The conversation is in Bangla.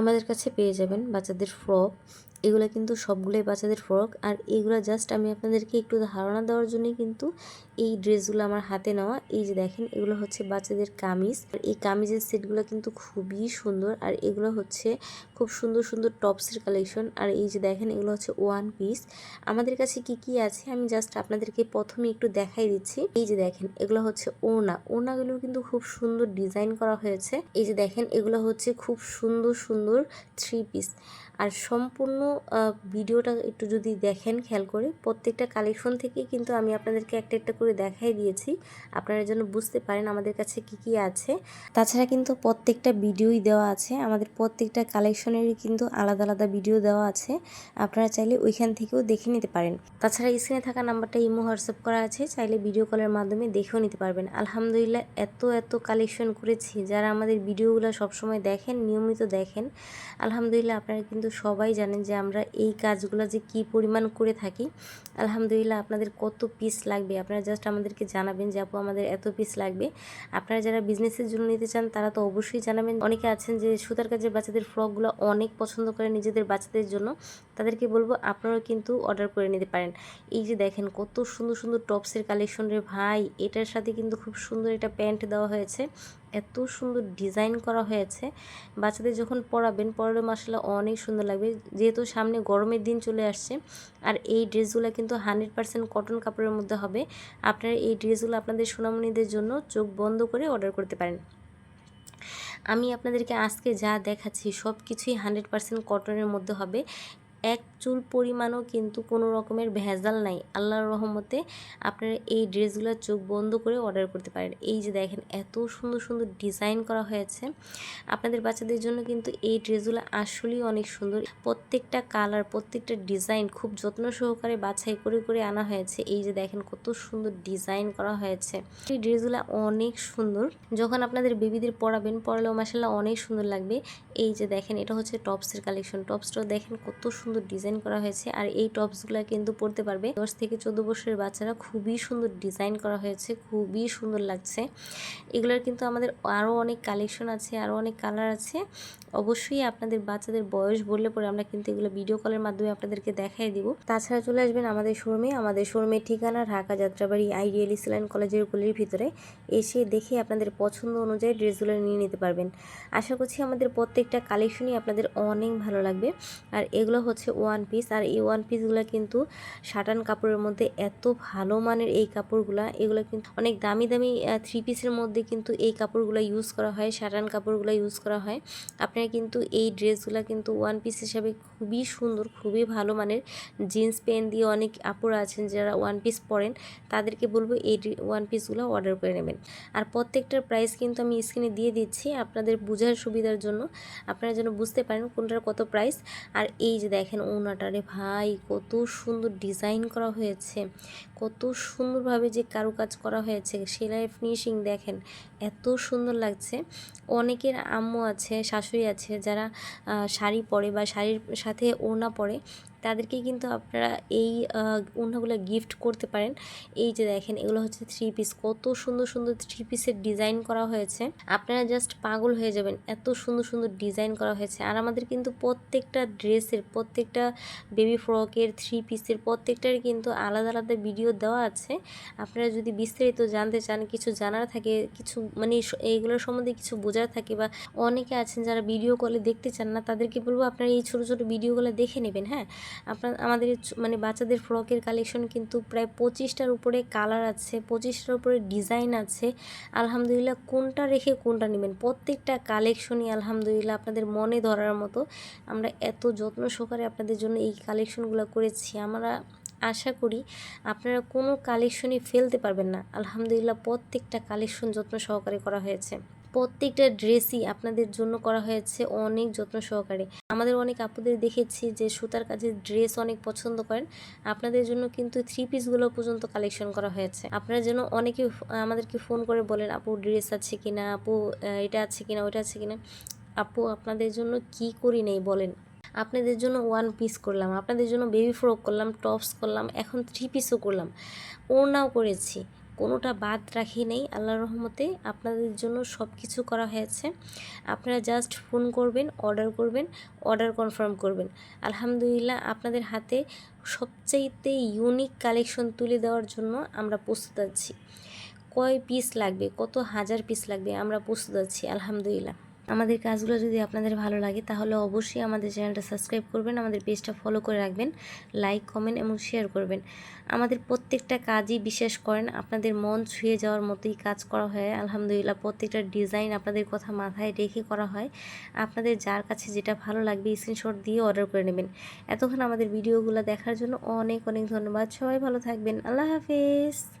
আমাদের কাছে পেয়ে যাবেন বাচ্চাদের ফ্রক। এগুলো কিন্তু সবগুলোই বাচ্চাদের ফ্রক। আর এগুলো জাস্ট আমি আপনাদেরকে একটু ধারণা দেওয়ার জন্যই কিন্তু এই ড্রেসগুলো আমার হাতে নেওয়া। এই যে দেখেন, এগুলো হচ্ছে বাচ্চাদের কামিজ। আর এই কামিজের সেটগুলো কিন্তু খুবই সুন্দর। আর এগুলো হচ্ছে খুব সুন্দর সুন্দর টপসের কালেকশন। আর এই যে দেখেন, এগুলো হচ্ছে ওয়ান পিস। আমাদের কাছে কি কি আছে? আমি জাস্ট আপনাদেরকে প্রথমে একটু দেখাই দিচ্ছি। এই যে দেখেন, এগুলো হচ্ছে ওনা ওনাগুলো কিন্তু খুব সুন্দর ডিজাইন করা হয়েছে। এই যে দেখেন, এগুলো হচ্ছে খুব সুন্দর সুন্দর থ্রি পিস। আর সম্পূর্ণ ভিডিওটা একটু যদি দেখেন খেয়াল করে, প্রত্যেকটা কালেকশন থেকে কিন্তু আমি আপনাদেরকে একটা একটা করে দেখাই দিয়েছি। আপনারা যেন বুঝতে পারেন আমাদের কাছে কি কি আছে। তাছাড়া কিন্তু প্রত্যেকটা ভিডিওই দেওয়া আছে। আমাদের প্রত্যেকটা কালেকশনেরই কিন্তু আলাদা আলাদা ভিডিও দেওয়া আছে। আপনারা চাইলে ওইখান থেকেও দেখে নিতে পারেন। তাছাড়া স্ক্রিনে থাকা নাম্বারটা ইমো, হোয়াটসঅ্যাপ করা আছে। চাইলে ভিডিও কলের মাধ্যমে দেখেও নিতে পারবেন। আলহামদুলিল্লাহ, এত এত কালেকশন করেছি। যারা আমাদের ভিডিওগুলো সবসময় দেখেন, নিয়মিত দেখেন, আলহামদুলিল্লাহ আপনারা কিন্তু সবাই জানেন যে আমরা এই কাজগুলো যে কি পরিমাণ করে থাকি, আলহামদুলিল্লাহ আপনাদের কত পিস লাগবে। আপনারা জাস্ট আমাদেরকে জানাবেন যে আপু আমাদের এত পিস লাগবে। আপনারা যারা বিজনেসের জন্য নিতে চান, তারা তো অবশ্যই জানাবেন। অনেকে আছেন যে সুতার কাজের বাচ্চাদের ফ্রকগুলো অনেক পছন্দ করে নিজেদের বাচ্চাদের জন্য। তাদেরকে বলব আপনারাও কিন্তু অর্ডার করে নিতে পারেন। এই যে দেখেন কত সুন্দর সুন্দর টপসের কালেকশন রে ভাই, এটার সাথে কিন্তু খুব সুন্দর একটা প্যান্ট দেওয়া হয়েছে। এত সুন্দর ডিজাইন করা হয়েছে। বাচ্চাদের যখন পরাবেন, পরালে মশলা অনেক সুন্দর লাগবে। যেহেতু সামনে গরমের দিন চলে আসছে, আর এই ড্রেসগুলো কিন্তু হান্ড্রেড পার্সেন্ট কটন কাপড়ের মধ্যে হবে। আপনারা এই ড্রেসগুলো আপনাদের সোনামণিদের জন্য চোখ বন্ধ করে অর্ডার করতে পারেন। আমি আপনাদেরকে আজকে যা দেখাচ্ছি সব কিছুই হান্ড্রেড পার্সেন্ট কটনের মধ্যে হবে। x চুল পরিমাণও কিন্তু কোনো রকমের ভেজাল নাই। আল্লাহর রহমতে আপনারা এই ড্রেসগুলো চোখ বন্ধ করে অর্ডার করতে পারেন। এই যে দেখেন, এত সুন্দর সুন্দর ডিজাইন করা হয়েছে। আপনাদের বাচ্চাদের জন্য কিন্তু এই ড্রেসগুলো আসলেই অনেক সুন্দর। প্রত্যেকটা কালার প্রত্যেকটা ডিজাইন খুব যত্ন সহকারে বাছাই করে করে আনা হয়েছে। এই যে দেখেন, কত সুন্দর ডিজাইন করা হয়েছে। এই ড্রেসগুলো অনেক সুন্দর। যখন আপনাদের বেবিদের পরাবেন, পরালেও মাসাল্লাহ অনেক সুন্দর লাগবে। এই যে দেখেন, এটা হচ্ছে টপসের কালেকশন টপসটাও দেখেন, কত সুন্দর ডিজাইন করা হয়েছে আর এই টপসগুলো কিন্তু পরতে পারবে। দশ থেকে চোদ্দ বছরের বাচ্চারা খুবই সুন্দর ডিজাইন করা হয়েছে, খুবই সুন্দর লাগছে। এগুলোর কিন্তু আমাদের আরও অনেক কালেকশন আছে আরও অনেক কালার আছে। অবশ্যই আপনাদের বাচ্চাদের বয়স বললে পরে আমরা কিন্তু এগুলো ভিডিও কলের মাধ্যমে আপনাদেরকে দেখাই দিব। তাছাড়া চলে আসবেন আমাদের শোরুমে। আমাদের শোরুমের ঠিকানা ঢাকা যাত্রাবাড়ি আইডিয়াল ইসলাম কলেজের গলির ভিতরে। এসে দেখে আপনাদের পছন্দ অনুযায়ী ড্রেসগুলো নিয়ে নিতে পারবেন। আশা করছি আমাদের প্রত্যেকটা কালেকশনই আপনাদের অনেক ভালো লাগবে। আর এগুলো হচ্ছে ওয়ান পিস আর এই ওয়ান পিসগুলো কিন্তু সাটান কাপড়ের মধ্যে এত ভালো মানের এই কাপড়গুলো, এগুলো কিন্তু অনেক দামি দামি থ্রি পিসের মধ্যে কিন্তু এই কাপড়গুলো ইউজ করা হয় সাটান কাপড়গুলো ইউজ করা হয়। আপনারা কিন্তু এই ড্রেসগুলো কিন্তু ওয়ান পিস হিসাবে খুবই সুন্দর, খুবই ভালো মানের জিন্স প্যান্ট দিয়ে অনেক আপুরা আছেন যারা ওয়ান পিস পরেন, তাদেরকে বলব এই ওয়ান পিসগুলো অর্ডার করে নেবেন। আর প্রত্যেকটার প্রাইস কিন্তু আমি স্ক্রিনে দিয়ে দিচ্ছি আপনাদের বোঝার সুবিধার জন্য, আপনারা যেন বুঝতে পারেন কোনটার কত প্রাইস আর এই যে দেখেন ওনাটারে ভাই, কত সুন্দর ডিজাইন করা হয়েছে, কত সুন্দরভাবে যে কারুকাজ করা হয়েছে, সেলাই ফিনিশিং দেখেন, এত সুন্দর লাগছে। অনেকের আম্মু আছে, শাশুড়ি আছে, যারা শাড়ি পরে বা শাড়ির সাথে ওড়না পরে তাদেরকে কিন্তু আপনারা এই ওড়নাগুলো গিফট করতে পারেন। এই যে দেখেন, এগুলো হচ্ছে থ্রি পিস কত সুন্দর সুন্দর থ্রি পিসের ডিজাইন করা হয়েছে। আপনারা জাস্ট পাগল হয়ে যাবেন, এত সুন্দর সুন্দর ডিজাইন করা হয়েছে। আর আমাদের কিন্তু প্রত্যেকটা ড্রেসের, প্রত্যেকটা বেবি ফ্রকের থ্রি পিসের প্রত্যেকটার কিন্তু আলাদা আলাদা ভিডিও দেওয়া আছে। আপনারা যদি বিস্তারিত জানতে চান, কিছু জানার থাকে, কিছু মানে এইগুলোর সম্বন্ধে কিছু বোঝার থাকে বা অনেকে আছেন যারা ভিডিও কলে দেখতে চান না, তাদেরকে বলব আপনারা এই ছোটো ছোটো ভিডিওগুলো দেখে নেবেন হ্যাঁ? আপনার, আমাদের মানে বাচ্চাদের ফ্রকের কালেকশন কিন্তু প্রায় পঁচিশটার উপরে কালার আছে, পঁচিশটার উপরে ডিজাইন আছে। আলহামদুলিল্লাহ কোনটা রেখে কোনটা নেবেন? প্রত্যেকটা কালেকশনই আলহামদুলিল্লাহ আপনাদের মনে ধরার মতো। আমরা এত যত্ন সহকারে আপনাদের জন্য এই কালেকশনগুলো করেছি। আমরা আশা করি আপনারা কোনো কালেকশনই ফেলতে পারবেন না। আলহামদুলিল্লাহ প্রত্যেকটা কালেকশন যত্ন সহকারে করা হয়েছে। প্রত্যেকটা ড্রেসই আপনাদের জন্য করা হয়েছে অনেক যত্ন সহকারে। আমাদের অনেক আপুদের দেখেছি যে সুতার কাজের ড্রেস অনেক পছন্দ করেন। আপনাদের জন্য কিন্তু থ্রি পিসগুলো পর্যন্ত কালেকশন করা হয়েছে। আপনারা যেন অনেকে আমাদেরকে ফোন করে বলেন, আপু ড্রেস আছে কিনা? আপু এটা আছে কিনা? ওইটা আছে কিনা? আপু, আপনাদের জন্য কি করি নেই বলেন। আপনাদের জন্য ওয়ান পিস করলাম, আপনাদের জন্য বেবি ফ্রক করলাম টপস করলাম, এখন থ্রি পিসও করলাম। ওড়নাও করেছি। কোনোটা বাদ রাখি নেই আল্লাহ রহমতে আপনাদের জন্য সব কিছু করা হয়েছে। আপনারা জাস্ট ফোন করবেন অর্ডার করবেন অর্ডার কনফার্ম করবেন। আলহামদুলিল্লাহ আপনাদের হাতে সবচাইতে ইউনিক কালেকশন তুলে দেওয়ার জন্য আমরা প্রস্তুত আছি। কয় পিস লাগবে, কত হাজার পিস লাগবে আমরা প্রস্তুত আছি, আলহামদুলিল্লাহ। আমাদের কাজগুলো যদি আপনাদের ভালো লাগে, তাহলে অবশ্যই আমাদের চ্যানেলটা সাবস্ক্রাইব করবেন, আমাদের পেজটা ফলো করে রাখবেন লাইক কমেন্ট এবং শেয়ার করবেন। আমাদের প্রত্যেকটা কাজই বিশ্বাস করেন, আপনাদের মন ছুঁয়ে যাওয়ার মতোই কাজ করা হয়, আলহামদুলিল্লাহ প্রত্যেকটা ডিজাইন আপনাদের কথা মাথায় রেখে করা হয়। আপনাদের যার কাছে যেটা ভালো লাগবে স্ক্রিনশট দিয়ে অর্ডার করে নেবেন। এতক্ষণ আমাদের ভিডিওগুলো দেখার জন্য অনেক অনেক ধন্যবাদ, সবাই ভালো থাকবেন, আল্লাহ হাফেজ।